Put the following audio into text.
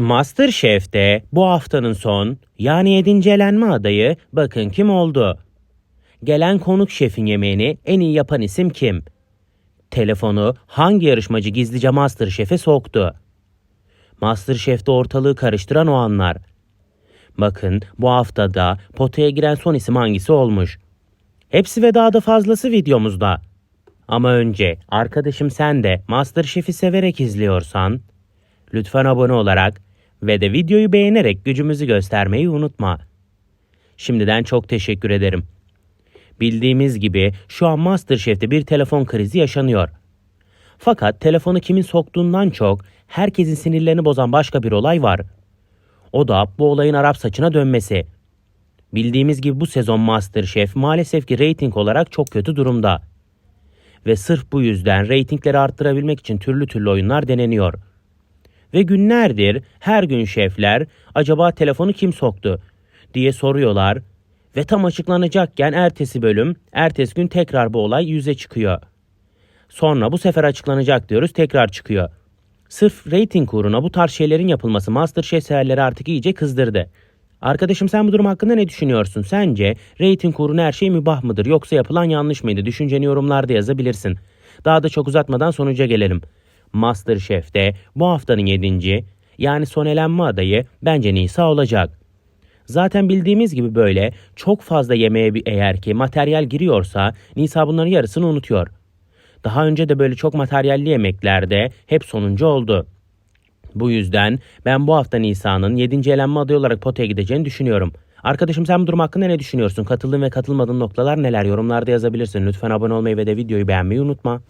Masterchef'te bu haftanın son yani 7. elenme adayı bakın kim oldu? Gelen konuk şefin yemeğini en iyi yapan isim kim? Telefonu hangi yarışmacı gizlice Masterchef'e soktu? Masterchef'te ortalığı karıştıran o anlar. Bakın bu haftada potaya giren son isim hangisi olmuş? Hepsi ve daha da fazlası videomuzda. Ama önce arkadaşım sen de Masterchef'i severek izliyorsan lütfen abone olarak ve de videoyu beğenerek gücümüzü göstermeyi unutma. Şimdiden çok teşekkür ederim. Bildiğimiz gibi şu an Masterchef'te bir telefon krizi yaşanıyor. Fakat telefonu kimin soktuğundan çok herkesin sinirlerini bozan başka bir olay var. O da bu olayın Arap saçına dönmesi. Bildiğimiz gibi bu sezon Masterchef maalesef ki reyting olarak çok kötü durumda. Ve sırf bu yüzden reytingleri arttırabilmek için türlü türlü oyunlar deneniyor. Ve günlerdir her gün şefler acaba telefonu kim soktu diye soruyorlar ve tam açıklanacakken ertesi bölüm, ertesi gün tekrar bu olay yüze çıkıyor. Sonra bu sefer açıklanacak diyoruz tekrar çıkıyor. Sırf reyting uğruna bu tarz şeylerin yapılması Masterchef severleri artık iyice kızdırdı. Arkadaşım sen bu durum hakkında ne düşünüyorsun? Sence reyting uğruna her şey mübah mıdır yoksa yapılan yanlış mıydı? Düşünceni yorumlarda yazabilirsin. Daha da çok uzatmadan sonuca gelelim. Masterchef'te bu haftanın 7. yani son elenme adayı bence Nisa olacak. Zaten bildiğimiz gibi böyle çok fazla yemeğe bir- eğer ki materyal giriyorsa Nisa bunların yarısını unutuyor. Daha önce de böyle çok materyalli yemeklerde hep sonuncu oldu. Bu yüzden ben bu hafta Nisa'nın 7. elenme adayı olarak potaya gideceğini düşünüyorum. Arkadaşım sen bu durum hakkında ne düşünüyorsun? Katıldığın ve katılmadığın noktalar neler? Yorumlarda yazabilirsin. Lütfen abone olmayı ve de videoyu beğenmeyi unutma.